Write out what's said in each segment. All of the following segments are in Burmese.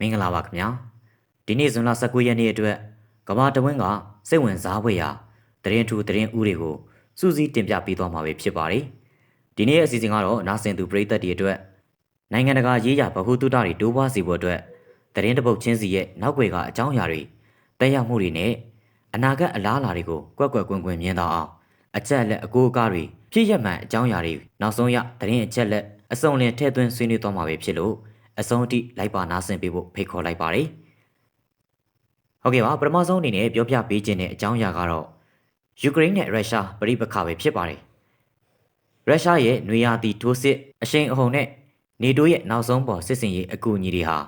မင်္ဂလာပါခင်ဗျာဒီနေ့ဇွန်လ19ရက်နေ့အတွက်ကဘာတဝင်းကစိတ်ဝင်စားဖွယ်ရာသတင်းထူသတင်းဦးတွေကိုစူးစီးတင်ပြပေးသွားမှာပဲဖြစ်ပါတယ်ဒီနေ့ရဲ့အစီအစဉ်ကတော့နာဆင်သူပရိသတ်တွေအတွက်နိုင်ငံတကာရေးရာဗဟုသုတတွေတိုးပွားစေဖို့အတွက်သတင်းတစ်ပုတ်ချင်းစီရဲ့နောက်ွယ်ကအကြောင်းအရာတွေတက်ရောက်မှုတွေနဲ့အနာဂတ်အလားအလာတွေကိုကွက်ကွက်ကွင်းကွင်းမြင်တော့အောင်အချက်အလက်အကိုးအကားတွေဖြစ်ရမှန်အကြောင်းအရာတွေနောက်ဆုံးရသတင်းအချက်လက်အစုံလင်ထည့်သွင်းဆွေးနွေးသွားမှာပဲဖြစ်လို့ အဆုံးအထိလိုက်ပါနားဆင်ပေးဖို့ဖိတ်ခေါ်လိုက်ပါတယ်။ဟုတ်ကဲ့ပါပထမဆုံးအနေနဲ့ပြောပြပေးခြင်းတဲ့အကြောင်းအရာကတော့ယူကရိန်းနဲ့ရုရှားပြိပခါပဲဖြစ်ပါတယ်။ရုရှားရဲ့နွေရာသီထိုးစစ်အရှိန်အဟုန်နဲ့နေတိုးရဲ့နောက်ဆုံးပေါ်စစ်စင်ရေးအကူအညီတွေဟာ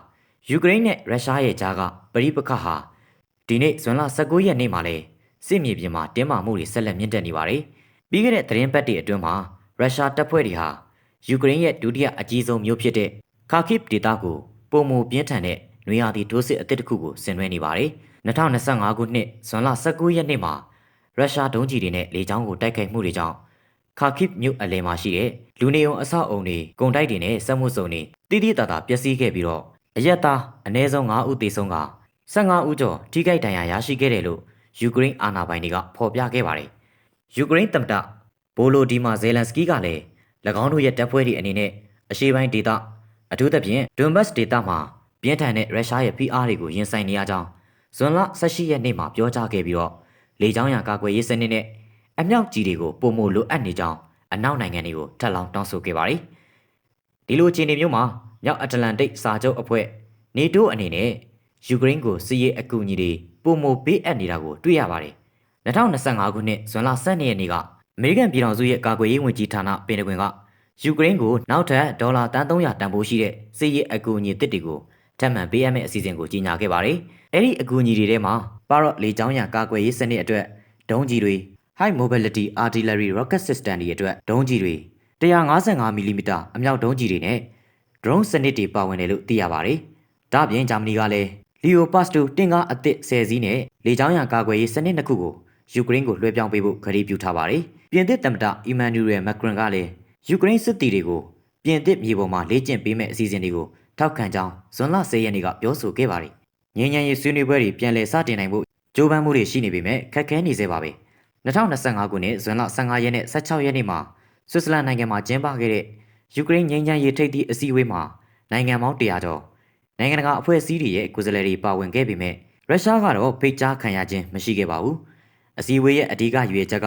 ယူကရိန်းနဲ့ရုရှားရဲ့ကြားကပြိပခါဟာဒီနေ့ဇွန်လ19ရက်နေ့မှာလဲစစ်မြေပြင်မှာတင်းမာမှုတွေဆက်လက်မြင့်တက်နေပါတယ်။ပြီးခဲ့တဲ့သတင်းပတ်တွေအတွင်းမှာရုရှားတပ်ဖွဲ့တွေဟာယူကရိန်းရဲ့ဒုတိယအကြီးဆုံးမြို့ဖြစ်တဲ့ ခါခိဗ်ဒေသကိုပုံမူပြင်းထန်တဲ့နွေရာသီဒိုးစစ်အသစ်တစ်ခုကိုဆင်နွှဲနေပါတယ်။2025ခုနှစ်ဇွန်လ19ရက်နေ့မှာရုရှားဒုံးကျည်တွေနဲ့လေကြောင်းကိုတိုက်ခိုက်မှုတွေကြောင့်ခါခိဗ်မြို့အလယ်မှာရှိတဲ့လူနေုံအဆောက်အုံတွေကုန်တိုက်တွေနဲ့စက်မှုစုံတွေတိတိတသာပျက်စီးခဲ့ပြီးတော့အရက်သားအနည်းဆုံး9ဦးသေဆုံးက15ဦးကျော်ထိခိုက်ဒဏ်ရာရရှိခဲ့တယ်လို့ယူကရိန်းအာဏာပိုင်တွေကဖော်ပြခဲ့ပါတယ်။ယူကရိန်းသမ္မတဘိုလိုဒီမာဇယ်လန်စကီးကလည်း၎င်းတို့ရဲ့တပ်ဖွဲ့တွေအနေနဲ့အရှေ့ပိုင်းဒေသ အထူးသဖြင့်ဒွန်ဘတ်ဒေသမှာပြင်းထန်တဲ့ရုရှားရဲ့ဖိအားတွေကိုရင်ဆိုင်နေရကြောင်းဇွန်လ18ရက်နေ့မှာပြောကြားခဲ့ပြီးတော့လေကြောင်းရန်ကာကွယ်ရေးစနစ်နဲ့အမြောက်ကြီးတွေကိုပုံမလိုအပ်နေကြောင်းအနောက်နိုင်ငံတွေကိုထပ်လောင်းတောင်းဆိုခဲ့ပါတယ်။ဒီလိုအခြေအနေမျိုးမှာမြောက်အတ္တလန်တိတ်စာချုပ်အဖွဲ့နေတိုးအနေနဲ့ယူကရိန်းကိုစစ်ရေးအကူအညီတွေပုံမပေးအပ်နေတာကိုတွေ့ရပါတယ်။2025ခုနှစ်ဇွန်လ12ရက်နေ့ကအမေရိကန်ပြည်ထောင်စုရဲ့ကာကွယ်ရေးဝန်ကြီးဌာနပင်တကွင်က ယူကရိန်းကိုနောက်ထပ်ဒေါ်လာတန်300တန်ဖိုးရှိတဲ့စစ်ရေးအကူအညီတစ်တွေကိုထပ်မံပေးအပ်မယ့်အစီအစဉ်ကိုကြီးညာခဲ့ပါတယ်။အဲ့ဒီအကူအညီတွေထဲမှာပါရော့လေကြောင်းရန်ကာကွယ်ရေးစနစ်အတွက်ဒုံးကြီးတွေ High Mobility Artillery Rocket System တွေအတွက်ဒုံးကြီးတွေ155 mm အမြောက်ဒုံးကြီးတွေနဲ့ drone စနစ်တွေပါဝင်တယ်လို့သိရပါတယ်။ဒါ့အပြင်ဂျာမနီကလည်း Leopard 2တင်ကားအသစ်10စီးနဲ့လေကြောင်းရန်ကာကွယ်ရေးစနစ်နှစ်ခုကိုယူကရိန်းကိုလွှဲပြောင်းပေးဖို့ခရီးပြုထားပါတယ်။ပြင်သစ်သမ္မတအီမန်နျူရယ်မက်ဂရွန်ကလည်း ယူကရိန်းစစ်တီတွေကိုပြင်သစ်မြေပေါ်မှာလေ့ကျင့်ပေးမယ့်အစီအစဉ်တွေကိုထောက်ခံကြောင်းဇွန်လ10ရက်နေ့ကပြောဆိုခဲ့ပါတယ်။ငြိမ်းချမ်းရေးဆွေးနွေးပွဲတွေပြန်လည်စတင်နိုင်ဖို့ကြိုးပမ်းမှုတွေရှိနေပေမဲ့ခက်ခဲနေသေးပါပဲ။2025ခုနှစ်ဇွန်လ15ရက်နဲ့16ရက်နေ့မှာဆွစ်ဇာလန်နိုင်ငံမှာကျင်းပခဲ့တဲ့ယူကရိန်းငြိမ်းချမ်းရေးထိပ်သီးအစည်းအဝေးမှာနိုင်ငံပေါင်း100ကျော်နိုင်ငံတကာအဖွဲ့အစည်းတွေရဲ့ကိုယ်စားလှယ်တွေပါဝင်ခဲ့ပေမဲ့ရုရှားကတော့ဖိတ်ကြားခံရခြင်းမရှိခဲ့ပါဘူး။အစည်းအဝေးရဲ့အဓိကရွေချက်က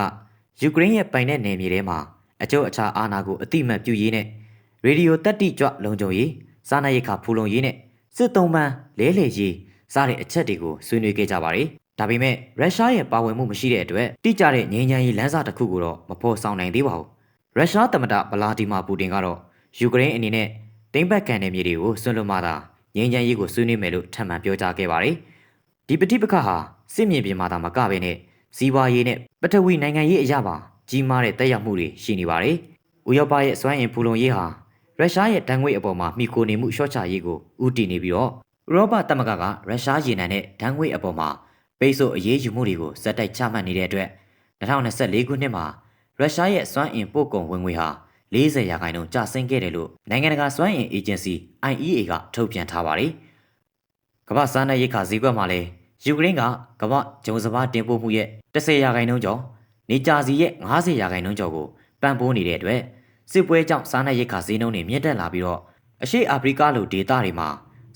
ယူကရိန်းရဲ့ပိုင်တဲ့နယ်မြေထဲမှာ အကျိုးအခြားအာဏာကိုအတိမတ်ပြုရေးနဲ့ရေဒီယိုတက်တိကြွလုံခြုံရေးစားနပ်ရိက္ခာဖူလုံရေးနဲ့စစ်သုံးပန်းလဲလှယ်ရေးစတဲ့အချက်တွေကိုဆွေးနွေးခဲ့ကြပါတယ်။ဒါပေမဲ့ရုရှားရဲ့ပါဝင်မှုမရှိတဲ့အတွက်တိကျတဲ့ငြိမ်းချမ်းရေးလမ်းစာတစ်ခုကိုတော့မဖော်ဆောင်နိုင်သေးပါဘူး။ရုရှားသမ္မတဗလာဒီမာပူတင်ကတော့ယူကရိန်းအနေနဲ့တိမ့်ပတ်ကန်တဲ့မြေတွေကိုဆွန့်လွတ်မှသာငြိမ်းချမ်းရေးကိုဆွေးနွေးမယ်လို့ထပ်မံပြောကြားခဲ့ပါတယ်။ဒီပဋိပက္ခဟာစစ်မြေပြင်မှာသာမကဘဲနဲ့စီးပွားရေးနဲ့ပထဝီနိုင်ငံရေးအရာပါ ကြီးမားတဲ့တက်ရောက်မှုတွေရှိနေပါတယ်။ဥရောပရဲ့စွမ်းအင်ဖူလုံရေးဟာရုရှားရဲ့တန်ငွေအပေါ်မှာမိခိုနေမှုရှော့ချရေးကိုဦးတည်နေပြီးတော့ဥရောပသမဂ္ဂကရုရှားရေနံနဲ့တန်ငွေအပေါ်မှာပိတ်ဆို့အရေးယူမှုတွေကိုစက်တိုက်ချမှတ်နေတဲ့အတွက်2024ခုနှစ်မှာရုရှားရဲ့စွမ်းအင်ပို့ကုန်ဝင်ငွေဟာ40ရာခိုင်နှုန်းကျဆင်းခဲ့တယ်လို့နိုင်ငံတကာစွမ်းအင်အေဂျင်စီ IEA ကထုတ်ပြန်ထားပါတယ်။ကမ္ဘာစားနပ်ရိက္ခာဈေးကွက်မှာလည်းယူကရိန်းကကမ္ဘာဂျုံစပါးတင်ပို့မှုရဲ့10ရာခိုင်နှုန်းကျော် နေကြာစီရဲ့90ရာခိုင်နှုန်းကျော်ကိုပံ့ပိုးနေတဲ့အတွက်စစ်ပွဲကြောင့်စားနပ်ရိက္ခာဈေးနှုန်းတွေမြင့်တက်လာပြီးတော့အရှေ့အာဖရိကလိုဒေသတွေမှာ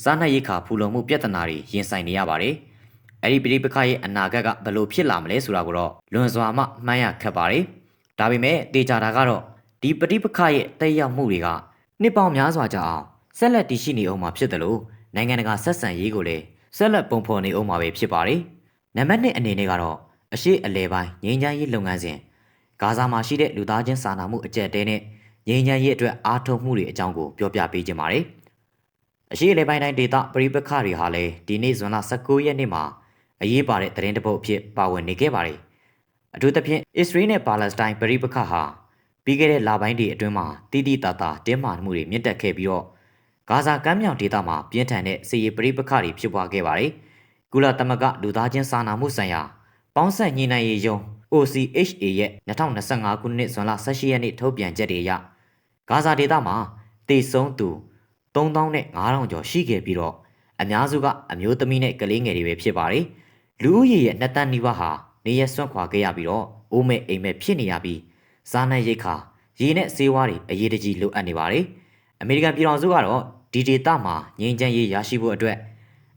စားနပ်ရိက္ခာဖူလုံမှုပြဿနာတွေရင်ဆိုင်နေရပါတယ်။အဲ့ဒီပြည်ပခါရဲ့အနာဂတ်ကဘယ်လိုဖြစ်လာမလဲဆိုတာကိုတော့လွန်စွာမှမှန်းရခက်ပါတယ်။ဒါပေမဲ့တေချာတာကတော့ဒီပဋိပက္ခရဲ့တက်ရောက်မှုတွေကနှစ်ပေါင်းများစွာကြာအောင်ဆက်လက်တည်ရှိနေအောင်မှာဖြစ်တယ်လို့နိုင်ငံတကာဆက်ဆံရေးကိုလည်းဆက်လက်ပုံဖော်နေအောင်မှာပဲဖြစ်ပါတယ်။နံပါတ်1အနေနဲ့ကတော့ အရှိအလဲပိုင်းငြိမ်းချမ်းရေးလုပ်ငန်းစဉ်ဂါဇာမှာရှိတဲ့လူသားချင်းစာနာမှုအကြက်တဲနဲ့ငြိမ်းချမ်းရေးအတွက်အားထုတ်မှုတွေအကြောင်းကိုပြောပြပေးခြင်းပါတယ်။အရှိအလဲပိုင်းတိုင်းဒေသပရိပခတွေဟာလည်းဒီနေ့ဇွန်လ19ရက်နေ့မှာအရေးပါတဲ့သတင်းတပုတ်အဖြစ်ပါဝင်နေခဲ့ပါတယ်။အထူးသဖြင့်အစ္စရေးနဲ့ပါလက်စတိုင်းပရိပခဟာပြီးခဲ့တဲ့လပိုင်းတွေအတွင်းမှာတိတိတသာတင်းမာမှုတွေမြင့်တက်ခဲ့ပြီးတော့ဂါဇာကမ်းမြောင်ဒေသမှာပြင်းထန်တဲ့စစ်ရေးပဋိပက္ခတွေဖြစ်ပွားခဲ့ပါတယ်။ကုလသမဂ္ဂလူသားချင်းစာနာမှုဆိုင်ရာ ပေါင်းဆက်ညှိနှိုင်းရေးယုံ OCHA ရဲ့2025ခုနှစ်ဇွန်လ18ရက်နေ့ထုတ်ပြန်ချက်တွေအရဂါဇာဒေသမှာတေဆုံးသူ3000နဲ့9000ကျော်ရှိခဲ့ပြီးတော့အများစုကအမျိုးသမီးနဲ့ကလေးငယ်တွေပဲဖြစ်ပါတယ်။လူဦးရေရဲ့နှစ်တန်းနီးပါးဟာနေရစွန့်ခွာခဲ့ရပြီးတော့အိုးမဲ့အိမ်မဲ့ဖြစ်နေရပြီးစားနပ်ရိက္ခာရေနဲ့ဆေးဝါးတွေအရေးတကြီးလိုအပ်နေပါတယ်။အမေရိကန်ပြည်ထောင်စုကတော့ဒီဒေသမှာငြိမ်းချမ်းရေးရရှိဖို့အတွက်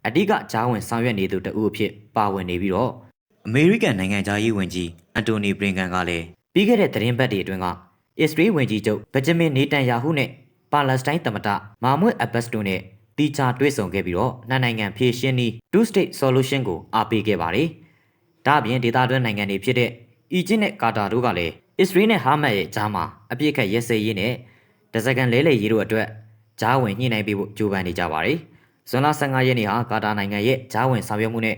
အဓိကကြားဝင်ဆောင်ရွက်နေသူတဦးအဖြစ်ပါဝင်နေပြီးတော့ အမေရိကန်နိုင်ငံသားရေးဝန်ကြီးအန်တိုနီဘလင်ကန်ကလည်းပြီးခဲ့တဲ့သတင်းပတ်တွေအတွင်းကအစ္စရေးဝန်ကြီးချုပ်ဘက်ဂျမင်နေတန်ယာဟုနဲ့ပါလက်စတိုင်းသမ္မတမာမွတ်အဘတ်စ်တို့နဲ့တီချာတွေ့ဆုံခဲ့ပြီးတော့နှစ်နိုင်ငံဖြည့်ရှင်းနည်း two state solution ကိုအားပေးခဲ့ပါတယ်။ဒါ့အပြင်ဒေသတွင်းနိုင်ငံတွေဖြစ်တဲ့အီဂျစ်နဲ့ကာတာတို့ကလည်းအစ္စရေးနဲ့ဟာမတ်ရဲ့ကြားမှာအပြစ်ခတ်ရဲစဲရေးနဲ့တစကန်လဲလှယ်ရေးတို့အတွက်ကြားဝင်ညှိနှိုင်းပေးဖို့ကြိုးပမ်းနေကြပါတယ်။ဇွန်လ15ရက်နေ့ဟာကာတာနိုင်ငံရဲ့ကြားဝင်ဆောင်ရွက်မှုနဲ့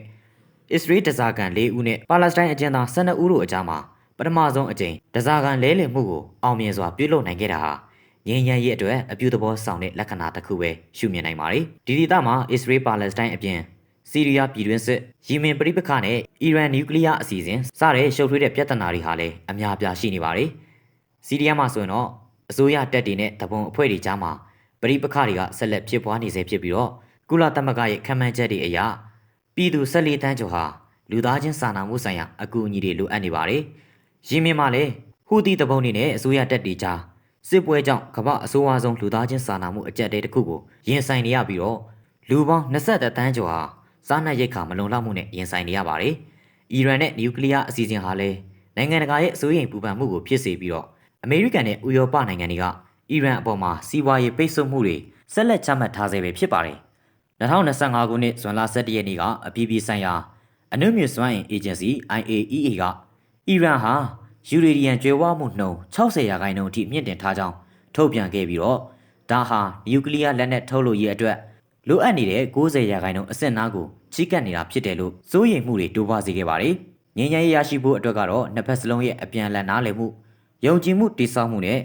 အစ္စရေးတစားကန်၄ဦးနဲ့ပါလက်စတိုင်းအကျဉ်းသား12ဦးတို့အကြားမှာပထမဆုံးအကြိမ်တစားကန်လဲလှယ်မှုကိုအောင်မြင်စွာပြုလုပ်နိုင်ခဲ့တာဟာငြိမ်းချမ်းရေးအတွက်အပြုသဘောဆောင်တဲ့လက္ခဏာတစ်ခုပဲရှုမြင်နိုင်ပါတယ်။ဒီဒေသမှာအစ္စရေးပါလက်စတိုင်းအပြင်စီးရီးယားပြည်တွင်းစစ်၊ယီမင်ပြည်ပခနဲ့အီရန်နျူကလ িয়ার အစီအစဉ်စတဲ့ရှုပ်ထွေးတဲ့ပြဿနာတွေဟာလည်းအများပြားရှိနေပါတယ်။စီးရီးယားမှာဆိုရင်တော့အစိုးရတပ်တွေနဲ့တပုံအဖွဲ့တွေကြားမှာပြည်ပခတွေကဆက်လက်ဖြစ်ပွားနေစေဖြစ်ပြီးတော့ကုလသမဂ္ဂရဲ့ခံမှန်းချက်တွေအရ ပြည်သူ၁၄တန်းကျော်ဟာလူသားချင်းစာနာမှုဆိုင်ရာအကူအညီတွေလိုအပ်နေပါတယ်။ယီမင်မှာလည်းဟူသီတပုံတွေနဲ့အစိုးရတပ်တွေကြားစစ်ပွဲကြောင့်ကမ္ဘာအဆိုးအဝါဆုံးလူသားချင်းစာနာမှုအကြက်တဲတစ်ခုကိုရင်ဆိုင်နေရပြီးတော့လူပေါင်း20တန်းကျော်ဟာစားနပ်ရိက္ခာမလုံလောက်မှုနဲ့ရင်ဆိုင်နေရပါတယ်။အီရန်နဲ့နျူကလ িয়ার အစီအစဉ်ဟာလည်းနိုင်ငံတကာရဲ့အစိုးရိမ်ပူပန်မှုကိုဖြစ်စေပြီးတော့အမေရိကန်နဲ့ဥရောပနိုင်ငံတွေကအီရန်အပေါ်မှာစီးပွားရေးပိတ်ဆို့မှုတွေဆက်လက်ချမှတ်ထားဆဲပဲဖြစ်ပါတယ်။ 2025ခုနှစ်ဇွန်လ17ရက်နေ့ကအပြည်ပြည်ဆိုင်ရာအနုမြစွမ်းအင် agency IAEA ကအီရန်ဟာယူရေဒီယံကျွဲဝမှုနှုန်း60ရာခိုင်နှုန်းအထိမြင့်တင်ထားကြောင်းထုတ်ပြန်ခဲ့ပြီးတော့ဒါဟာနျူကလ িয়ার လက်နက်ထုတ်လုပ်ရေးအတွက်လိုအပ်နေတဲ့90ရာခိုင်နှုန်းအဆင့်အနားကိုချီးကပ်နေတာဖြစ်တယ်လို့စိုးရိမ်မှုတွေတိုးပွားစေခဲ့ပါတယ်။ငြိမ်းချမ်းရေးရရှိဖို့အတွက်ကတော့နှစ်ဖက်စလုံးရဲ့အပြန်အလှန်နားလည်မှုယုံကြည်မှုတည်ဆောက်မှုနဲ့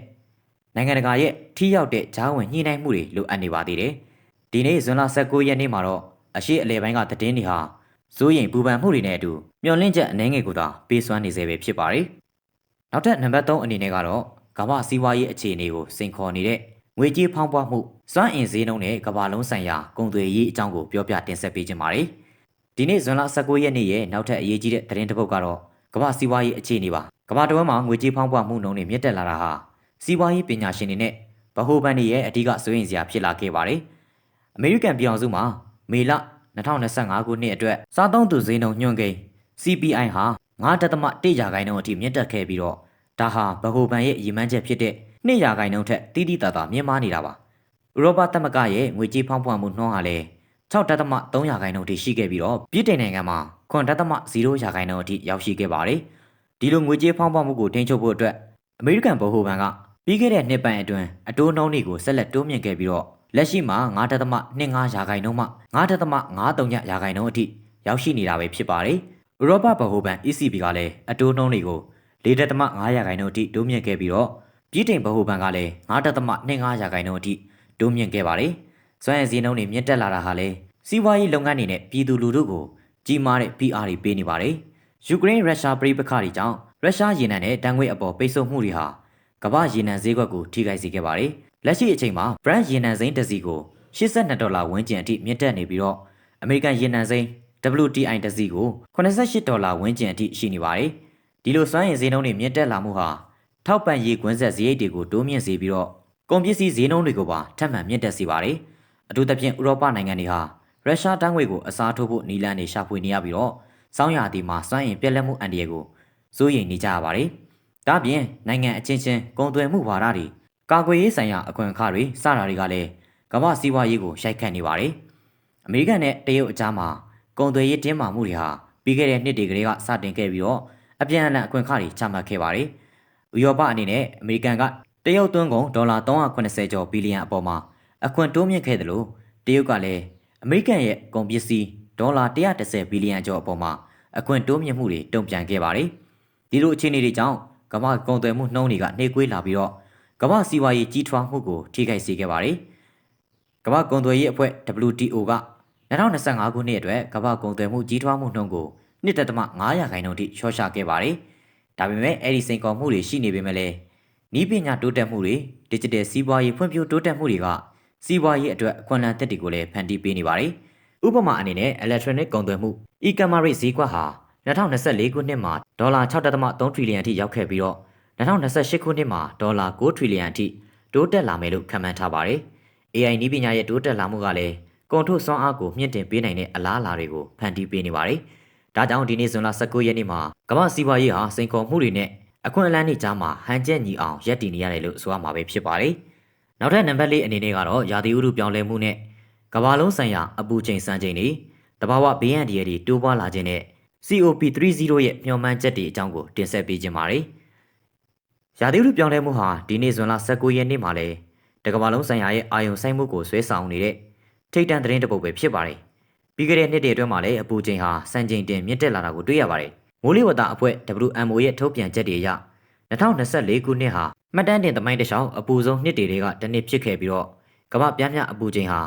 နိုင်ငံတကာရဲ့ထိရောက်တဲ့ဂျားဝင်ညှိနှိုင်းမှုတွေလိုအပ်နေပါသေးတယ်။ ဒီနေ့ဇွန်လ19ရက်နေ့မှာတော့အရှိအလဲပိုင်းကသတင်းတွေဟာစိုးရိမ်ပူပန်မှုတွေနဲ့အတူမျောလင့်ချက်အနှဲငယ်ကိုသာပေးစွမ်းနေစေပဲဖြစ်ပါတယ်။နောက်ထပ်နံပါတ်3အနေနဲ့ကတော့ကမ္ဘာစီးပွားရေးအခြေအနေကိုစိန်ခေါ်နေတဲ့ငွေကြေးဖောင်းပွားမှုစွမ်းအင်ဈေးနှုန်းနဲ့ကမ္ဘာလုံးဆိုင်ရာကုန်သွယ်ရေးအကြောင်းကိုပြောပြတင်ဆက်ပေးခြင်းပါတယ်။ဒီနေ့ဇွန်လ19ရက်နေ့ရဲ့နောက်ထပ်အရေးကြီးတဲ့သတင်းတစ်ပုဒ်ကတော့ကမ္ဘာစီးပွားရေးအခြေအနေပါ။ကမ္ဘာတဝန်းမှာငွေကြေးဖောင်းပွားမှုနှုန်းတွေမြင့်တက်လာတာဟာစီးပွားရေးပညာရှင်တွေနဲ့ဗဟိုဘဏ်တွေရဲ့အဓိကစိုးရိမ်စရာဖြစ်လာခဲ့ပါတယ်။ အမေရိကန်ပြည်အောင်စုမှာမေလ2025ခုနှစ်အတွက်စားသုံးသူဈေးနှုန်းညွှန်းကိန်း CPI ဟာ9.1ရာခိုင်နှုန်းအထိမြင့်တက်ခဲ့ပြီးတော့ဒါဟာဗဟိုဘဏ်ရဲ့ရည်မှန်းချက်ဖြစ်တဲ့2ရာခိုင်နှုန်းထက်တိတိတသာမြင့်မားနေတာပါဥရောပသမဂ္ဂရဲ့ငွေကြေးဖောင်းပွားမှုနှုန်းဟာလည်း6.3ရာခိုင်နှုန်းအထိရှိခဲ့ပြီးတော့ပြည်တိုင်နိုင်ငံမှာ9.0ရာခိုင်နှုန်းအထိရောက်ရှိခဲ့ပါတယ်ဒီလိုငွေကြေးဖောင်းပွားမှုကိုထိန်းချုပ်ဖို့အတွက်အမေရိကန်ဗဟိုဘဏ်ကပြီးခဲ့တဲ့နှစ်ပိုင်းအတွင်းအတိုးနှုန်းတွေကိုဆက်လက်တိုးမြင့်ခဲ့ပြီးတော့ လက်ရှိမှာ9.25ရာခိုင်နှုန်းမှ9.53ရာခိုင်နှုန်းအထိရောက်ရှိနေတာပဲဖြစ်ပါတယ်ဥရောပဗဟိုဘဏ် ECB ကလည်းအတိုးနှုန်းတွေကို4.5ရာခိုင်နှုန်းအထိတိုးမြင့်ခဲ့ပြီးတော့ပြည်တိုင်ဗဟိုဘဏ်ကလည်း9.25ရာခိုင်နှုန်းအထိတိုးမြင့်ခဲ့ပါတယ်။စွမ်းရည်စည်းနှုန်းတွေမြင့်တက်လာတာဟာလည်းစီးပွားရေးလုပ်ငန်းတွေနဲ့ပြည်သူလူထုကိုကြီးမားတဲ့ PR တွေပေးနေပါတယ်။ယူကရိန်းရုရှားပြည်ပခါတွေကြောင့်ရုရှားရေနံနဲ့တန်ငွေအပေါ်ပိတ်ဆို့မှုတွေဟာကမ္ဘာရေနံဈေးကွက်ကိုထိခိုက်စေခဲ့ပါတယ်။ လက်ရှိအချိန်မှာ Brent ရေနံစိမ်းတစ်စီကို82ဒေါ်လာဝန်းကျင်အထိမြင့်တက်နေပြီးတော့အမေရိကန်ရေနံစိမ်း WTI တစ်စီကို88ဒေါ်လာဝန်းကျင်အထိရှိနေပါတယ်။ဒီလိုစွမ်းရည်ဈေးနှုန်းတွေမြင့်တက်လာမှုဟာထောက်ပံ့ရေးကွင်းဆက်ဈေးရိတ်တွေကိုတိုးမြင့်စေပြီးတော့ကုန်ပစ္စည်းဈေးနှုန်းတွေကိုပါထပ်မံမြင့်တက်စေပါတယ်။အထူးသဖြင့်ဥရောပနိုင်ငံတွေဟာရုရှားတန်းငွေကိုအစားထိုးဖို့နီလန်နေရှာဖွေနေရပြီးတော့စောင်းရသည်မှာစွမ်းအင်ပြက်လက်မှုအန္တရာယ်ကိုစိုးရိမ်နေကြရပါတယ်။ဒါ့ပြင်နိုင်ငံအချင်းချင်းကုန်သွယ်မှုဝါဒတွေ ကာကွယ်ရေးဆိုင်ရာအခွင့်အခါတွေစတာတွေကလည်းကမ္ဘာစီးပွားရေးကိုရိုက်ခတ်နေပါတယ်။အမေရိကန်နဲ့တရုတ်အကြားမှာကုန်သွယ်ရေးတင်းမာမှုတွေဟာပြီးခဲ့တဲ့နှစ်တွေကလေးကစတင်ခဲ့ပြီးတော့အပြန်အလှန်အခွင့်အခါတွေချမှတ်ခဲ့ပါတယ်။ဥရောပအနေနဲ့အမေရိကန်ကတရုတ်သွင်းကုန်ဒေါ်လာ380ကျော်ဘီလီယံအပေါ်မှာအခွန်တိုးမြင့်ခဲ့တယ်လို့တရုတ်ကလည်းအမေရိကန်ရဲ့ကုန်ပစ္စည်းဒေါ်လာ130ဘီလီယံကျော်အပေါ်မှာအခွန်တိုးမြင့်မှုတွေတုံ့ပြန်ခဲ့ပါတယ်။ဒီလိုအခြေအနေတွေကြောင့်ကမ္ဘာကုန်သွယ်မှုနှုန်းတွေကနှေးကွေးလာပြီးတော့ ကမ္ဘာစီးပွားရေးကြီးထွားမှုကိုထိခိုက်စေခဲ့ပါတယ်။ကမ္ဘာကုန်သွယ်ရေးအဖွဲ့ WTO က2025ခုနှစ်အတွက်ကမ္ဘာကုန်သွယ်မှုကြီးထွားမှုနှုန်းကို1.5ရာခိုင်နှုန်းထိလျှော့ချခဲ့ပါတယ်။ဒါပေမဲ့အဲ့ဒီစိန်ခေါ်မှုတွေရှိနေပေမဲ့လည်းဤပညာတိုးတက်မှုတွေ digital စီးပွားရေးဖွံ့ဖြိုးတိုးတက်မှုတွေကစီးပွားရေးအတွက်အခွင့်အလမ်းသက်တွေကိုလည်းဖန်တီးပေးနေပါတယ်ဥပမာအနေနဲ့ electronic ကုန်သွယ်မှု e-commerce ဈေးကွက်ဟာ2024ခုနှစ်မှာဒေါ်လာ6.3ထရီလီယံအထိရောက်ခဲ့ပြီးတော့ 2028ခုနှစ်မှာဒေါ်လာ9ထရီလီယံအထိတိုးတက်လာမယ်လို့ခန့်မှန်းထားပါတယ်။ AI နည်းပညာရဲ့တိုးတက်လာမှုကလည်းကုန်ထုတ်စွမ်းအားကိုမြင့်တင်ပေးနိုင်တဲ့အလားအလာတွေကိုဖန်တီးပေးနေပါတယ်။ဒါကြောင့်ဒီနေ့ဇွန်လ19ရက်နေ့မှာကမ္ဘာစီးပွားရေးဟာစိန်ခေါ်မှုတွေနဲ့အခွင့်အလမ်းတွေကြားမှာဟန်ချက်ညီအောင်ရပ်တည်နေရတယ်လို့ဆိုရမှာပဲဖြစ်ပါတယ်။နောက်ထပ်နံပါတ်၄အနေနဲ့ကတော့ရာသီဥတုပြောင်းလဲမှုနဲ့ကမ္ဘာလုံးဆိုင်ရာအပူချိန်စံချိန်တွေတဘာဝဘေးရန်တွေတိုးပွားလာခြင်းနဲ့ COP30 ရဲ့မျှော်မှန်းချက်တွေအကြောင်းကိုတင်ဆက်ပေးခြင်းပါတယ်။ ရာသီဥတုပြောင်းလဲမှုဟာဒီနေ့ဇွန်လ19ရက်နေ့မှာလဲတကမ္ဘာလုံးဆိုင်ရာရဲ့အာရုံစိုက်မှုကိုဆွဲဆောင်နေတဲ့ထိတ်တန့်သတင်းတစ်ပုဒ်ပဲဖြစ်ပါတယ်။ပြီးခဲ့တဲ့နှစ်တွေအတွင်းမှာလည်းအပူချိန်ဟာစံချိန်တင်မြင့်တက်လာတာကိုတွေ့ရပါတယ်။မိုးလေဝသအဖွဲ့ WMO ရဲ့ထုတ်ပြန်ချက်တွေအရ2024ခုနှစ်ဟာမှတ်တမ်းတင်သမိုင်းတစ်လျှောက်အပူဆုံးနှစ်တွေကတစ်နှစ်ဖြစ်ခဲ့ပြီးတော့ကမ္ဘာပြားပြားအပူချိန်ဟာ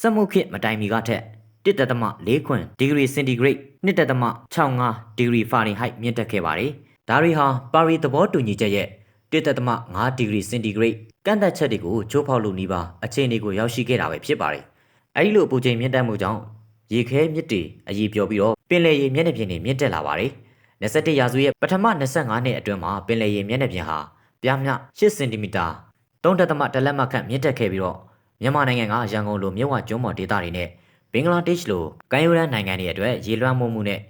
စက်မှုခေတ်မတိုင်မီကထက်1.4ခွင်ဒီဂရီစင်တီဂရိတ်1.65ဒီဂရီဖာရင်ဟိုက်မြင့်တက်ခဲ့ပါတယ်။ဒါတွေဟာပါရီသဘောတူညီချက်ရဲ့ 1.5ဒီဂရီစင်တီဂရိတ်ကန့်သက်ချက်တွေကိုချိုးဖောက်လို့နေပါအခြေအနေကိုရောက်ရှိခဲ့တာပဲဖြစ်ပါတယ်။အဲဒီလိုအပူချိန်မြင့်တက်မှုကြောင့်ရေခဲမြစ်တွေအရေးပြောပြီးတော့ပင်လယ်ရေမျက်နှာပြင်တွေမြင့်တက်လာပါတယ်။27ရာစုရဲ့ပထမ25နှစ်အတွင်းမှာပင်လယ်ရေမျက်နှာပြင်ဟာပြားမြ8စင်တီမီတာ3.1တလက်မခန့်မြင့်တက်ခဲ့ပြီးတော့မြန်မာနိုင်ငံကရန်ကုန်လိုမြို့ဝကျွန်းပေါ်ဒေသတွေနဲ့ဘင်္ဂလားဒေ့ရှ်လိုကမ်းရိုးတန်းနိုင်ငံတွေအတွက်ရေလွှမ်းမိုးမှုနဲ့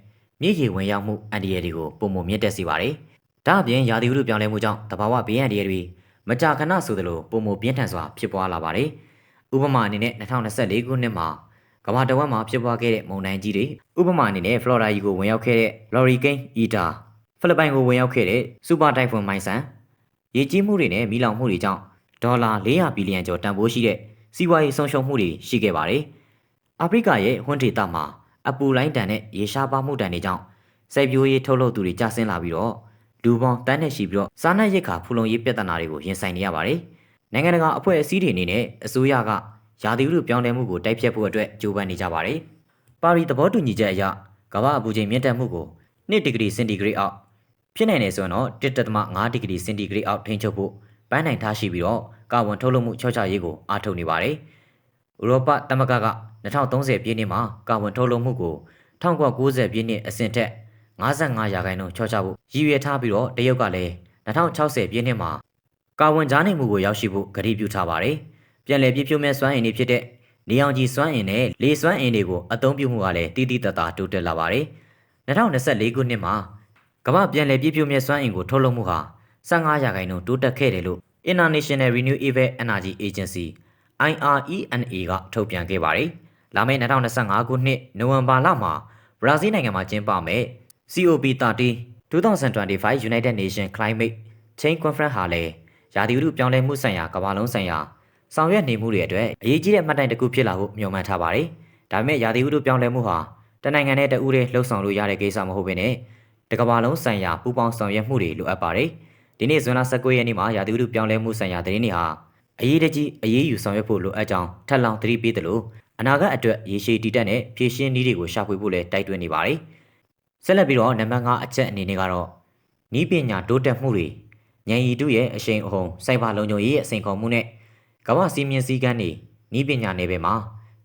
မြေရေဝင်ရောက်မှုအန္တရာယ်တွေကိုပုံမမြင့်တက်စေပါတယ်။ ဒါအပြင်ရာသီဥတုပြောင်းလဲမှုကြောင့်တဘာဝဘေးအန္တရာယ်တွေမကြာခဏဆိုသလိုပုံမပြင်းထန်စွာဖြစ်ပွားလာပါတယ်။ဥပမာအနေနဲ့2024ခုနှစ်မှာကမ္ဘာတဝက်မှာဖြစ်ပွားခဲ့တဲ့မုန်တိုင်းကြီးတွေဥပမာအနေနဲ့ဖလော်ဒါရီကိုဝင်ရောက်ခဲ့တဲ့လော်ရီကိန်းအီတာဖိလစ်ပိုင်ကိုဝင်ရောက်ခဲ့တဲ့စူပါတိုင်ဖွန်မိုင်ဆန်ရေကြီးမှုတွေနဲ့မီးလောင်မှုတွေကြောင့်ဒေါ်လာ400ဘီလီယံကျော်တန်ဖိုးရှိတဲ့စီးပွားရေးဆုံးရှုံးမှုတွေရှိခဲ့ပါတယ်။အာဖရိကရဲ့ဟွန်းဒေတာမှာအပူလိုင်းတန်နဲ့ရေရှားပါမှုတန်တွေကြောင့်စိုက်ပျိုးရေးထုတ်လုပ်သူတွေကျဆင်းလာပြီးတော့ လူပေါင်းတန်းနဲ့ရှိပြီးတော့စားနပ်ရိက္ခာဖူလုံရေးပြဿနာတွေကိုရင်ဆိုင်နေရပါတယ်။နိုင်ငံတကာအဖွဲ့အစည်းတွေအနေနဲ့အစိုးရကရာသီဥတုပြောင်းလဲမှုကိုတိုက်ဖျက်ဖို့အတွက်ကြိုးပမ်းနေကြပါတယ်။ပါရီသဘောတူညီချက်အရကမ္ဘာအပူချိန်မြင့်တက်မှုကို2ဒီဂရီစင်တီဂရိတ်အောက်ဖြစ်နိုင်တယ်ဆိုရင်တော့1.5ဒီဂရီစင်တီဂရိတ်အောက်ထိန်းချုပ်ဖို့ပန်းနိုင်ထားရှိပြီးတော့ကာဗွန်ထုတ်လွှတ်မှုချော့ချရေးကိုအားထုတ်နေပါတယ်။ဥရောပသမဂ္ဂက2030ပြည့်နှစ်မှာကာဗွန်ထုတ်လွှတ်မှုကို1990ပြည့်နှစ်အဆင့်ထက် 55ရာခိုင်နှုန်းချော့ချဖို့ရည်ရွယ်ထားပြီးတော့တရုတ်ကလည်း2060ပြည့်နှစ်မှာကာဗွန်ကြားနေမှုကိုရောက်ရှိဖို့ကတိပြုထားပါတယ်။ပြန်လည်ပြည့်ဖြိုးမဲ့စွမ်းအင်တွေဖြစ်တဲ့နေအောင်ကြီးစွမ်းအင်နဲ့လေစွမ်းအင်တွေကိုအသုံးပြုမှုကလည်းတည်တည်တသာတိုးတက်လာပါတယ်။2024ခုနှစ်မှာကမ္ဘာပြန်လည်ပြည့်ဖြိုးမဲ့စွမ်းအင်ကိုထုတ်လုပ်မှုဟာ15ရာခိုင်နှုန်းတိုးတက်ခဲ့တယ်လို့ International Renewable Energy Agency IRENA ကထုတ်ပြန်ခဲ့ပါတယ်။လာမယ့်2025ခုနှစ်နိုဝင်ဘာလမှာဘရာဇီးနိုင်ငံမှာကျင်းပမယ့် COP30 2025 United Nations Climate Change Conference ဟာလည်းရာသီဥတုပြောင်းလဲမှုဆိုင်ရာကမ္ဘာလုံးဆိုင်ရာဆောင်ရွက်နေမှုတွေအတွက်အရေးကြီးတဲ့မှတ်တိုင်တစ်ခုဖြစ်လာဖို့မျှော်မှန်းထားပါတယ်။ဒါပေမဲ့ရာသီဥတုပြောင်းလဲမှုဟာတနိုင်ငံနဲ့တဦးတည်းလှုပ်ဆောင်လို့ရတဲ့ကိစ္စမဟုတ်ဘဲနဲ့တကမ္ဘာလုံးဆိုင်ရာပူးပေါင်းဆောင်ရွက်မှုတွေလိုအပ်ပါတယ်။ဒီနေ့ဇွန်လ19ရက်နေ့မှာရာသီဥတုပြောင်းလဲမှုဆိုင်ရာသတင်းတွေဟာအရေးတကြီးအရေးယူဆောင်ရွက်ဖို့လိုအပ်ကြောင်းထပ်လောင်းသတိပေးတယ်လို့အနာဂတ်အတွက်ရေရှည်တည်တတ်တဲ့ဖြည့်ရှင်းနည်းတွေကိုရှာဖွေဖို့လည်းတိုက်တွန်းနေပါတယ်။ ဆက်လက်ပြီးတော့နံပါတ်5အချက်အနေနဲ့ကတော့နီးပညာတိုးတက်မှုတွေဉာဏ်ရည်တုရဲ့အရှိန်အဟုန်စိုက်ဘာလုံခြုံရေးရဲ့အစိန်ခေါ်မှုနဲ့ကမ္ဘာစီမင်းစည်းကမ်းတွေနီးပညာနယ်ပယ်မှာ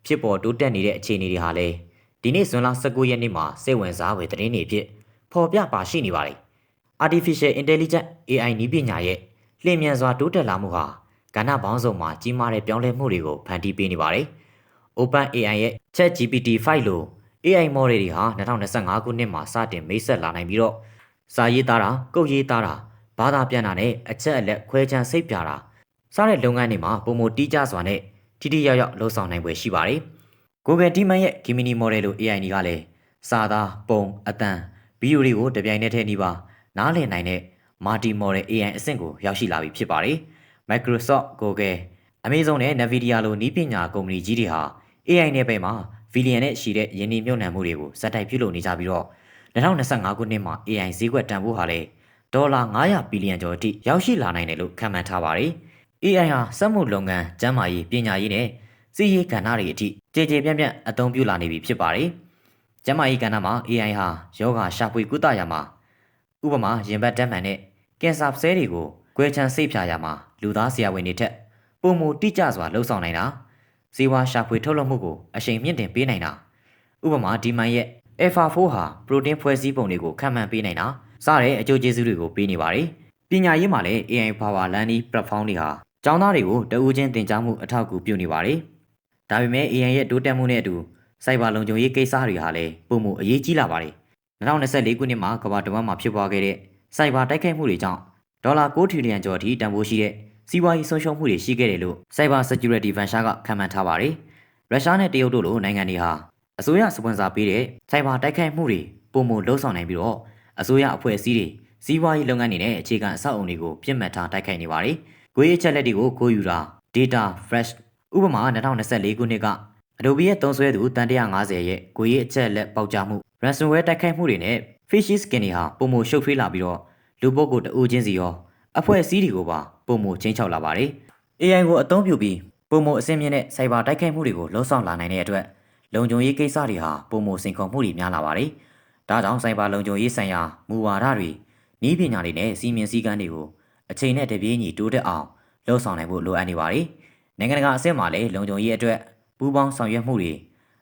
ဖြစ်ပေါ်တိုးတက်နေတဲ့အခြေအနေတွေဟာလည်းဒီနေ့ဇွန်လ19ရက်နေ့မှာစိတ်ဝင်စားဖွယ်သတင်းတွေဖြစ်ဖော်ပြပါရှိနေပါတယ်။ Artificial Intelligence AI နည်းပညာရဲ့လျင်မြန်စွာတိုးတက်လာမှုဟာကဏ္ဍပေါင်းစုံမှာကြီးမားတဲ့ပြောင်းလဲမှုတွေကိုဖန်တီးပေးနေပါတယ်။ OpenAI ရဲ့ ChatGPT-5 လို AI model တွေဟာ2025ခုနှစ်မှာစတင်မိတ်ဆက်လာနိုင်ပြီးတော့စာရေးသားတာ၊ကုတ်ရေးသားတာ၊ဘာသာပြန်တာနဲ့အချက်အလက်ခွဲခြမ်းစိတ်ပြတာစတဲ့လုပ်ငန်းတွေမှာပုံမတီးကြစွာနဲ့ထိထိရောက်ရောက်လှုပ်ဆောင်နိုင်ပွဲရှိပါတယ်။ Google DeepMind ရဲ့ Gemini model လို AI တွေကလည်းစာသားပုံအတန်ဗီဒီယိုတွေကိုတပြိုင်နက်တည်းနှီးပါနားလည်နိုင်တဲ့ multi model AI အဆင့်ကိုရောက်ရှိလာပြီဖြစ်ပါတယ်။ Microsoft, Google, Amazon နဲ့ Nvidia လိုနည်းပညာကုမ္ပဏီကြီးတွေဟာ AI နယ်ပယ်မှာ ဗီလီယံနဲ့ရှိတဲ့ယင်းနှိမ့်မြုပ်နှံမှုတွေကိုစက်တိုက်ပြုလုပ်နေကြပြီးတော့2025ခုနှစ်မှာ AI ဈေးကွက်တန်ဖိုးဟာလည်းဒေါ်လာ900ဘီလီယံကျော်အထိရောက်ရှိလာနိုင်တယ်လို့ခန့်မှန်းထားပါတယ်။ AI ဟာစက်မှုလုပ်ငန်း၊ကျန်းမာရေးပညာရေးနဲ့စီးရေးကဏ္ဍတွေအထိကြေကြေပြန့်ပြန့်အသုံးပြုလာနေပြီဖြစ်ပါတယ်။ကျန်းမာရေးကဏ္ဍမှာ AI ဟာယောဂရှာဖွေကုသရာမှာဥပမာရင်ဘတ်တက်မှန်နဲ့ကင်ဆာဆဲတွေကိုကွဲချမ်းစိတ်ဖြာရာမှာလူသားဆရာဝန်တွေထက်ပုံမူတိကျစွာလှုပ်ဆောင်နိုင်တာ ဇီဝရှာဖွေထုတ်လုပ်မှုကိုအရှိန်မြင့်တင်ပေးနိုင်တာဥပမာဒီမိုင်ရဲ့ Alpha 4ဟာ protein ဖွဲ့စည်းပုံတွေကိုခံမှန်းပေးနိုင်တာစတဲ့အကျိုးကျေးဇူးတွေကိုပေးနေပါတယ်။ပညာရေးမှာလည်း AI Power Learning Platform တွေဟာကျောင်းသားတွေကိုတဦးချင်းသင်ကြားမှုအထောက်အကူပြုနေပါတယ်။ဒါပေမဲ့ AI ရဲ့တိုးတက်မှုနဲ့အတူစိုက်ဘာလုံခြုံရေးကိစ္စတွေဟာလည်းပုံမှုအရေးကြီးလာပါတယ်။2024ခုနှစ်မှာကမ္ဘာတဝန်းမှာဖြစ်ပွားခဲ့တဲ့စိုက်ဘာတိုက်ခိုက်မှုတွေကြောင့်ဒေါ်လာ9ထရီလီယံကျော်အထိတန်ဖိုးရှိတဲ့ စီးပွားရေးဆုံးရှုံးမှုတွေရှိခဲ့တယ်လို့ Cyber Security Venture ကခန့်မှန်းထားပါတယ်။ရုရှားနဲ့တရုတ်တို့လိုနိုင်ငံတွေဟာအစိုးရစပွန်ဆာပေးတဲ့စိုက်ဘာတိုက်ခိုက်မှုတွေပုံမှုလှုံ့ဆော်နိုင်ပြီးတော့အစိုးရအဖွဲ့အစည်းတွေစီးပွားရေးလုပ်ငန်းတွေနဲ့အခြေခံအဆောက်အအုံတွေကိုပြစ်မှတ်ထားတိုက်ခိုက်နေပါတယ်။ကိုယ်ရေးအချက်လက်တွေကိုကိုးယူတာ data fresh ဥပမာ2024ခုနှစ်က Adobe ရဲ့သုံးစွဲသူတန်150ရဲ့ကိုယ်ရေးအချက်လက်ပေါက်ကြားမှု ransomware တိုက်ခိုက်မှုတွေနဲ့ phishing skin တွေဟာပုံမှုရှုပ်ထွေးလာပြီးတော့လူပုဂ္ဂိုလ်တအူးချင်းစီရောအဖွဲ့အစည်းတွေကိုပါ ပုံမှုချင်းချောက်လာပါတယ်။ AI ကိုအသုံးပြုပြီးပုံမှုအစင်းမြင့်တဲ့စိုက်ဘာတိုက်ခိုက်မှုတွေကိုလှုံ့ဆော်လာနိုင်တဲ့အတွက်လုံခြုံရေးကိစ္စတွေဟာပုံမှုစိန်ခေါ်မှုတွေများလာပါတယ်။ဒါကြောင့်စိုက်ဘာလုံခြုံရေးဆိုင်ရာမူဝါဒတွေနည်းပညာတွေနဲ့စီမင်းစည်းကမ်းတွေကိုအချိန်နဲ့တပြေးညီတိုးတက်အောင်လှုံ့ဆော်နိုင်ဖို့လိုအပ်နေပါတယ်။နိုင်ငံတကာအဆင့်မှာလည်းလုံခြုံရေးအတွက်ပူးပေါင်းဆောင်ရွက်မှုတွေ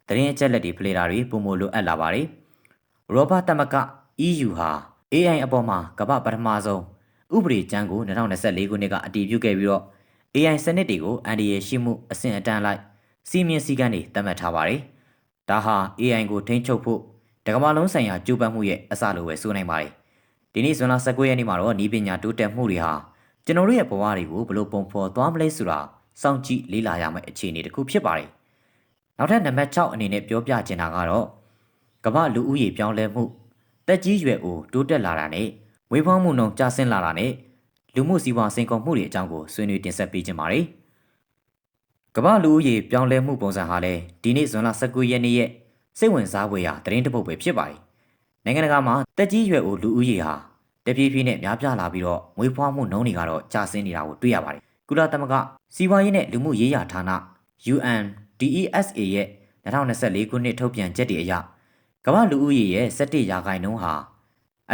တရင်အချက်လက်တွေဖလှယ်တာတွေပုံမှုလိုအပ်လာပါတယ်။ရောဘတ်တမက EU ဟာ AI အပေါ်မှာကမ္ဘာပထမဆုံး ဥပဒေကျမ်းကို2024ခုနှစ်ကအတည်ပြုခဲ့ပြီးတော့ AI စနစ်တွေကိုအန်ဒီရရှိမှုအဆင့်အတန်းလိုက်စီမင်းစည်းကမ်းတွေသတ်မှတ်ထားပါတယ်။ဒါဟာ AI ကိုထိန်းချုပ်ဖို့တကမ္ဘာလုံးဆိုင်ရာကြိုးပမ်းမှုရဲ့အစလိုပဲဆိုနိုင်ပါတယ်။ဒီနေ့ဇွန်လ19ရက်နေ့မှာတော့ဤပညာတိုးတက်မှုတွေဟာကျွန်တော်တို့ရဲ့ဘဝတွေကိုဘယ်လိုပုံဖော်သွားမလဲဆိုတာစောင့်ကြည့်လေ့လာရမယ့်အခြေအနေတစ်ခုဖြစ်ပါတယ်။နောက်ထပ်နံပါတ်6အနေနဲ့ပြောပြချင်တာကတော့ကမ္ဘာလူဦးရေပြောင်းလဲမှုတက်ကြီးရွယ်အိုတိုးတက်လာတာနဲ့ ဝေးဖောင်းမှုနှုန်းကျဆင်းလာတာနဲ့လူမှုစီးပွားစိန်ခေါ်မှုတွေအကြောင်းကိုဆွေးနွေးတင်ဆက်ပေးကြပါမယ်။ကမ္ဘာလူဦးရေပြောင်းလဲမှုပုံစံဟာလည်းဒီနေ့ဇွန်လ19ရက်နေ့ရဲ့စိတ်ဝင်စားဖွယ်ရာသတင်းတစ်ပုဒ်ပဲဖြစ်ပါတယ်။နိုင်ငံတကာမှာတက်ကြီးရွယ်အိုလူဦးရေဟာတပြေးပြေးနဲ့များပြားလာပြီးတော့မွေးဖွားမှုနှုန်းတွေကတော့ကျဆင်းနေတာကိုတွေ့ရပါတယ်။ကုလသမဂ္ဂစီးပွားရေးနဲ့လူမှုရေးရာဌာန UNDESA ရဲ့2024ခုနှစ်ထုတ်ပြန်ချက်တွေအရကမ္ဘာလူဦးရေရဲ့17ရာခိုင်နှုန်းဟာ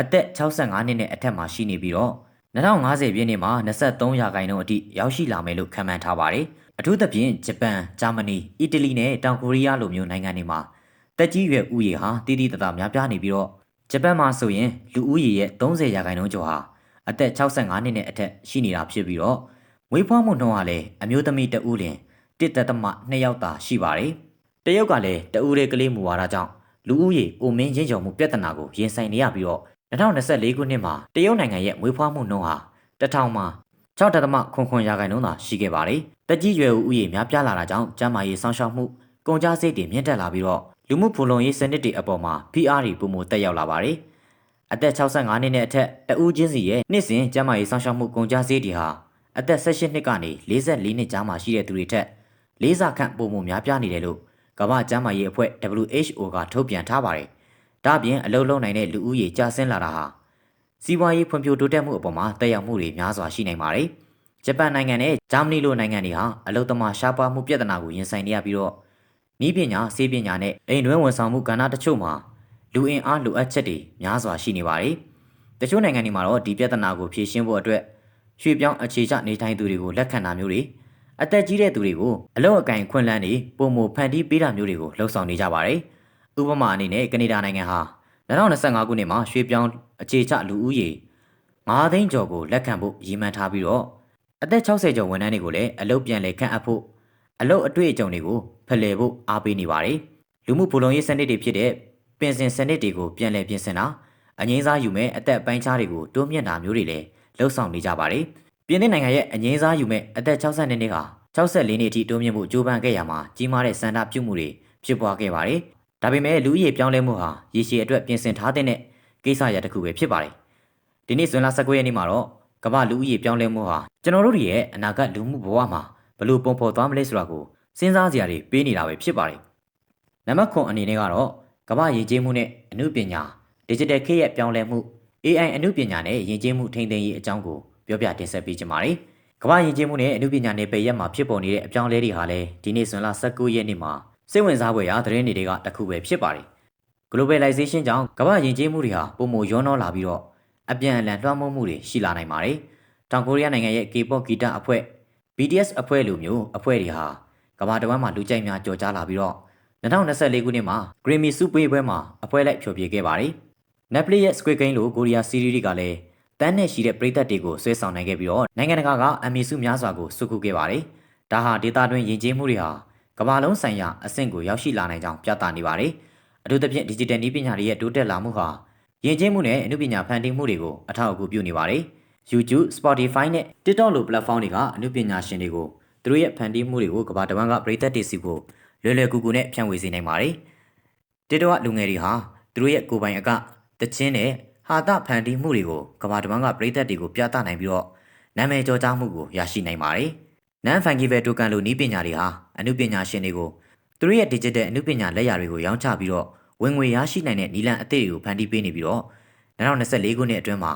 အသက်65နှစ်နဲ့အထက်မှာရှိနေပြီးတော့2050ပြည့်နှစ်မှာ23ရာခိုင်နှုန်းအထိရောက်ရှိလာမယ်လို့ခန့်မှန်းထားပါတယ်။အထူးသဖြင့်ဂျပန်၊ဂျာမနီ၊အီတလီနဲ့တောင်ကိုရီးယားလိုမျိုးနိုင်ငံတွေမှာတက်ကြီးရွယ်ဦးရေဟာတည်တည်တသာများပြားနေပြီးတော့ဂျပန်မှာဆိုရင်လူဦးရေရဲ့30ရာခိုင်နှုန်းကျော်ဟာအသက်65နှစ်နဲ့အထက်ရှိနေတာဖြစ်ပြီးတော့မွေးဖွားမှုနှုန်းကလည်းအမျိုးသမီးတဦးလင်တစ်သက်သမ2ယောက်သာရှိပါတယ်။တရုတ်ကလည်းတဦးရဲ့ကလေးမူဝါဒကြောင့်လူဦးရေအိုမင်းချင်းချုံမှုပြဿနာကိုရင်ဆိုင်နေရပြီးတော့ 2024ခုနှစ်မှာတရုတ်နိုင်ငံရဲ့မွေးဖွားမှုနှုန်းဟာတထောင်မှာ6.9ရာခိုင်နှုန်းသာရှိခဲ့ပါတယ်။တက်ကြီးရွယ်ဦးဦးရေများပြားလာတာကြောင့်ကျန်းမာရေးစောင့်ရှောက်မှုကုန်ကျစရိတ်တွေမြင့်တက်လာပြီးတော့လူမှုဖူလုံရေးစနစ်တွေအပေါ်မှာ PR တွေပုံမတက်ရောက်လာပါတယ်။အသက်65နှစ်နဲ့အထက်တဦးချင်းစီရဲ့နှစ်စဉ်ကျန်းမာရေးစောင့်ရှောက်မှုကုန်ကျစရိတ်တွေဟာအသက်18နှစ်ကနေ44နှစ်ကြားမှာရှိတဲ့သူတွေထက်လေးစားခန့်ပုံမများပြားနေတယ်လို့ကမ္ဘာ့ကျန်းမာရေးအဖွဲ့ WHO ကထုတ်ပြန်ထားပါတယ်။ ဒါ့အပြင်အလုံးလုံးနိုင်တဲ့လူဦးရေကျဆင်းလာတာဟာစီးပွားရေးဖွံ့ဖြိုးတိုးတက်မှုအပေါ်မှာတက်ရောက်မှုတွေများစွာရှိနိုင်ပါတယ်။ဂျပန်နိုင်ငံနဲ့ဂျာမနီလိုနိုင်ငံတွေဟာအလုသမာရှားပါမှုပြဿနာကိုရင်ဆိုင်နေရပြီးတော့ဤပညာဆေးပညာနဲ့အိမ်တွင်းဝန်ဆောင်မှုကဏ္ဍတချို့မှာလူအင်အားလိုအပ်ချက်တွေများစွာရှိနေပါတယ်။တချို့နိုင်ငံတွေမှာတော့ဒီပြဿနာကိုဖြေရှင်းဖို့အတွက်ရွှေပြောင်းအခြေချနေထိုင်သူတွေကိုလက်ခံတာမျိုးတွေအသက်ကြီးတဲ့သူတွေကိုအလောက်အကင်ခွင့်လန်းတွေပုံမဖန်တီးပေးတာမျိုးတွေကိုလှုံ့ဆော်နေကြပါတယ်။ ဥပမာအနေနဲ့ကနေဒါနိုင်ငံဟာ2025ခုနှစ်မှာရွှေပြောင်းအခြေချလူဦးရေ9သိန်းကျော်ကိုလက်ခံဖို့ရည်မှန်းထားပြီးတော့အသက်60ကျော်ဝန်ထမ်းတွေကိုလည်းအလုပ်ပြန်လည်ခန့်အပ်ဖို့အလုပ်အတွေ့အကြုံတွေကိုဖလှယ်ဖို့အားပေးနေပါတယ်။လူမှုဖူလုံရေးစနစ်တွေဖြစ်တဲ့ပင်စင်စနစ်တွေကိုပြန်လည်ပြင်ဆင်တာအငိမ့်စားယူမဲ့အသက်ပိုင်းခြားတွေကိုတိုးမြင့်တာမျိုးတွေလည်းလှုံ့ဆော်နေကြပါတယ်။ပြည်내နိုင်ငံရဲ့အငိမ့်စားယူမဲ့အသက်62နှစ်က64နှစ်အထိတိုးမြင့်မှုကြိုးပမ်းခဲ့ရမှာကြီးမားတဲ့စံတာပြုမှုတွေဖြစ်ပွားခဲ့ပါတယ်။ ဒါပေမဲ့လူဦးရေပြောင်းလဲမှုဟာရေရှည်အတွက်ပြင်ဆင်ထားတဲ့ကိစ္စရပ်တစ်ခုပဲဖြစ်ပါတယ်။ဒီနေ့ဇွန်လ19ရက်နေ့မှာတော့ကမ္ဘာလူဦးရေပြောင်းလဲမှုဟာကျွန်တော်တို့ရဲ့အနာဂတ်လူမှုဘဝမှာဘလို့ပုံဖော်သွားမလဲဆိုတာကိုစဉ်းစားစရာတွေပေးနေတာပဲဖြစ်ပါတယ်။နံပါတ်9အနေနဲ့ကတော့ကမ္ဘာရည်ကျေးမှုနဲ့အမှုပညာ digital ခေတ်ရဲ့ပြောင်းလဲမှု AI အမှုပညာနဲ့ယဉ်ကျေးမှုထိန်းသိမ်းရေးအကြောင်းကိုပြောပြတင်ဆက်ပေးကြပါမယ်။ကမ္ဘာယဉ်ကျေးမှုနဲ့အမှုပညာနယ်ပယ်ရက်မှာဖြစ်ပေါ်နေတဲ့အပြောင်းလဲတွေဟာလည်းဒီနေ့ဇွန်လ19ရက်နေ့မှာ စိတ်ဝင်စားဖွယ်ရာသတင်းတွေကတစ်ခုပဲဖြစ်ပါတယ်။ globalization ကြောင့်ကမ္ဘာယဉ်ကျေးမှုတွေဟာပုံမရောနှောလာပြီးတော့အပြန်အလှန်လွှမ်းမိုးမှုတွေရှိလာနိုင်ပါတယ်။တောင်ကိုရီးယားနိုင်ငံရဲ့ K-pop ဂီတအဖွဲ့ BTS အဖွဲ့လိုမျိုးအဖွဲ့တွေဟာကမ္ဘာတစ်ဝန်းမှာလူကြိုက်များကြော်ကြားလာပြီးတော့2024ခုနှစ်မှာ Grammy ဆုပေးပွဲမှာအပွဲလိုက်ဖျော်ဖြေခဲ့ပါတယ်။ Netflix ရဲ့ Squid Game လိုကိုရီးယားစီးရီးတွေကလည်းတန်းနဲ့ရှိတဲ့ပရိသတ်တွေကိုဆွဲဆောင်နိုင်ခဲ့ပြီးတော့နိုင်ငံတကာကအမီစုများစွာကိုစုခုခဲ့ပါတယ်။ဒါဟာဒေတာတွင်ယဉ်ကျေးမှုတွေဟာ ကမ္ဘာလုံးဆိုင်ရာအဆင့်ကိုရောက်ရှိလာနိုင်ကြောင်းပြသနေပါတယ်။အထူးသဖြင့် digital နည်းပညာတွေရဲ့တိုးတက်လာမှုဟာယဉ်ကျေးမှုနဲ့အမှုပညာဖန်တီးမှုတွေကိုအထောက်အကူပြုနေပါတယ်။ YouTube, Spotify နဲ့ TikTok လို platform တွေကအမှုပညာရှင်တွေကိုသူတို့ရဲ့ဖန်တီးမှုတွေကိုကမ္ဘာတစ်ဝန်းကပရိသတ်တွေစီကိုလွယ်လွယ်ကူကူနဲ့ဖြန့်ဝေစေနိုင်ပါတယ်။ TikTok ကလူငယ်တွေဟာသူတို့ရဲ့ကိုယ်ပိုင်အကတချင်းနဲ့ဟာတာဖန်တီးမှုတွေကိုကမ္ဘာတစ်ဝန်းကပရိသတ်တွေကိုပြသနိုင်ပြီးတော့နာမည်ကျော်ကြားမှုကိုရရှိနိုင်ပါတယ်။ Non fungible token လိုနည်းပညာတွေဟာ အမှုပညာရှင်တွေကိုသူတို့ရဲ့ digital အမှုပညာလက်ရာတွေကိုရောင်းချပြီးတော့ဝင်ငွေရရှိနိုင်တဲ့နည်းလမ်းအသစ်တွေကိုဖန်တီးပေးနေပြီးတော့2024ခုနှစ်အတွင်းမှာ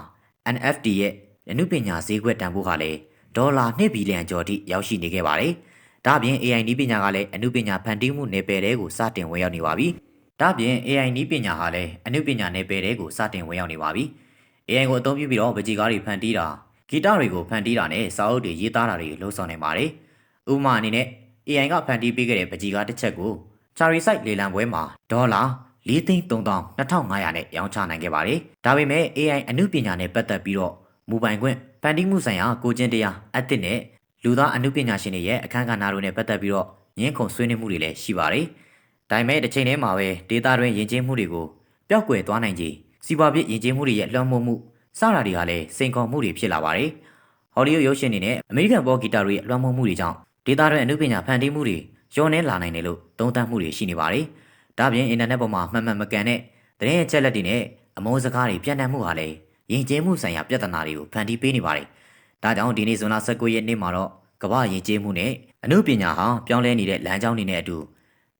NFT ရဲ့အမှုပညာဈေးကွက်တန်ဖိုးဟာလည်းဒေါ်လာ2ဘီလီယံကျော်ထိရောက်ရှိနေခဲ့ပါတယ်။ဒါ့အပြင် AI နည်းပညာကလည်းအမှုပညာဖန်တီးမှုနယ်ပယ်တွေကိုစတင်ဝင်ရောက်နေပါပြီ။ဒါ့အပြင် AI နည်းပညာဟာလည်းအမှုပညာနယ်ပယ်တွေကိုစတင်ဝင်ရောက်နေပါပြီ။ AI ကိုအသုံးပြုပြီးတော့ပကြီးကားတွေဖန်တီးတာဂီတတွေကိုဖန်တီးတာနဲ့စာအုပ်တွေရေးသားတာတွေလှုံ့ဆော်နေပါတယ်။ဥပမာအနေနဲ့ AI ကဖန်တီးပေးခဲ့တဲ့ပကြီးကားတစ်ချက်ကို Cherry Site လေလံပွဲမှာဒေါ်လာ၄သိန်း3500နဲ့ရောင်းချနိုင်ခဲ့ပါတယ်။ဒါပေမဲ့ AI အမှုပညာနဲ့ပတ်သက်ပြီးတော့မူပိုင်ခွင့်ဖန်တီးမှုဆိုင်ရာကိုကျင့်တရားအသစ်နဲ့လူသားအမှုပညာရှင်တွေရဲ့အခမ်းကဏ္ဍတို့နဲ့ပတ်သက်ပြီးတော့ငင်းခုန်ဆွေးနွေးမှုတွေလည်းရှိပါတယ်။ဒါပေမဲ့တစ်ချိန်တည်းမှာပဲဒေတာတွင်ယဉ်ကျေးမှုတွေကိုပျောက်ကွယ်သွားနိုင်ခြေစီးပွားဖြစ်ယဉ်ကျေးမှုတွေရဲ့လွှမ်းမိုးမှုစတာတွေကလည်းစိန်ခေါ်မှုတွေဖြစ်လာပါတယ်။ဟော်လီဝုဒ်ရုပ်ရှင်တွေနဲ့အမေရိကန်ဘောဂီတာတွေရဲ့လွှမ်းမိုးမှုတွေကြောင့် ဒေတာတွင်အမှုပညာဖန်တီးမှုတွေလျော့နှဲလာနိုင်တယ်လို့သုံးသပ်မှုတွေရှိနေပါတယ်။ဒါ့ပြင်အင်တာနက်ပေါ်မှာမှန်မှန်မကန်တဲ့သတင်းအချက်လက်တွေနဲ့အမောစကားတွေပြန့်နှံ့မှုဟာလည်းယဉ်ကျေးမှုဆိုင်ရာပြဿနာတွေကိုဖန်တီးပေးနေပါတယ်။ဒါကြောင့်ဒီနေ့ဇွန်လ19ရက်နေ့မှာတော့ကမ္ဘာယဉ်ကျေးမှုနဲ့အမှုပညာဟာပြောင်းလဲနေတဲ့လမ်းကြောင်းတွေနဲ့အတူ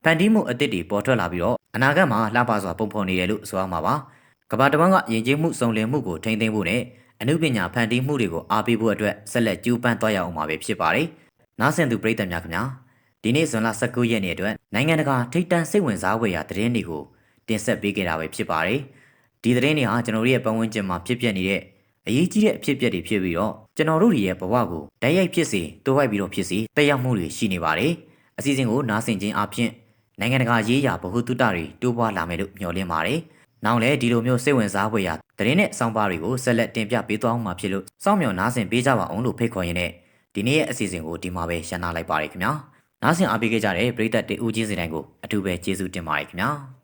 ဖန်တီးမှုအသစ်တွေပေါ်ထွက်လာပြီးတော့အနာဂတ်မှာလှပစွာပုံဖော်နေတယ်လို့ဆိုရမှာပါ။ကမ္ဘာတစ်ဝန်းကယဉ်ကျေးမှုစုံလင်မှုကိုထိန်းသိမ်းဖို့နဲ့အမှုပညာဖန်တီးမှုတွေကိုအားပေးဖို့အတွက်ဆက်လက်ကြိုးပမ်းသွားရအောင်မှာပဲဖြစ်ပါတယ်။ နားဆင်သူပရိသတ်များခင်ဗျာဒီနေ့ဇွန်လ19ရက်နေ့အတွက်နိုင်ငံတကာထိပ်တန်းစိတ်ဝင်စားဖွယ်ရာသတင်းတွေကိုတင်ဆက်ပေးခဲ့တာပဲဖြစ်ပါတယ်။ဒီသတင်းတွေဟာကျွန်တော်တို့ရဲ့ပတ်ဝန်းကျင်မှာဖြစ်ပျက်နေတဲ့အရေးကြီးတဲ့အဖြစ်အပျက်တွေဖြစ်ပြီးတော့ကျွန်တော်တို့ရဲ့ဘဝကိုဓာတ်ရိုက်ဖြစ်စေတိုးဝိုက်ပြီးတော့ဖြစ်စေတက်ရောက်မှုတွေရှိနေပါတယ်။အစီအစဉ်ကိုနားဆင်ခြင်းအပြင်နိုင်ငံတကာရေးရာဗဟုသုတတွေတိုးပွားလာမယ်လို့မျှော်လင့်ပါတယ်။နောက်လည်းဒီလိုမျိုးစိတ်ဝင်စားဖွယ်ရာသတင်းနဲ့စောင့်ပါတွေကိုဆက်လက်တင်ပြပေးသွားမှာဖြစ်လို့စောင့်မျှော်နားဆင်ပေးကြပါအောင်လို့ဖိတ်ခေါ်ရင်းနဲ့ ဒီနေ့ရဲ့အစီအစဉ်ကိုဒီမှာပဲရှင်းနာလိုက်ပါရခင်ဗျာ။နားဆင်အားပေးခဲ့ကြတဲ့ပရိသတ်တေဦးချင်းစီတိုင်းကိုအထူးပဲကျေးဇူးတင်ပါတယ်ခင်ဗျာ။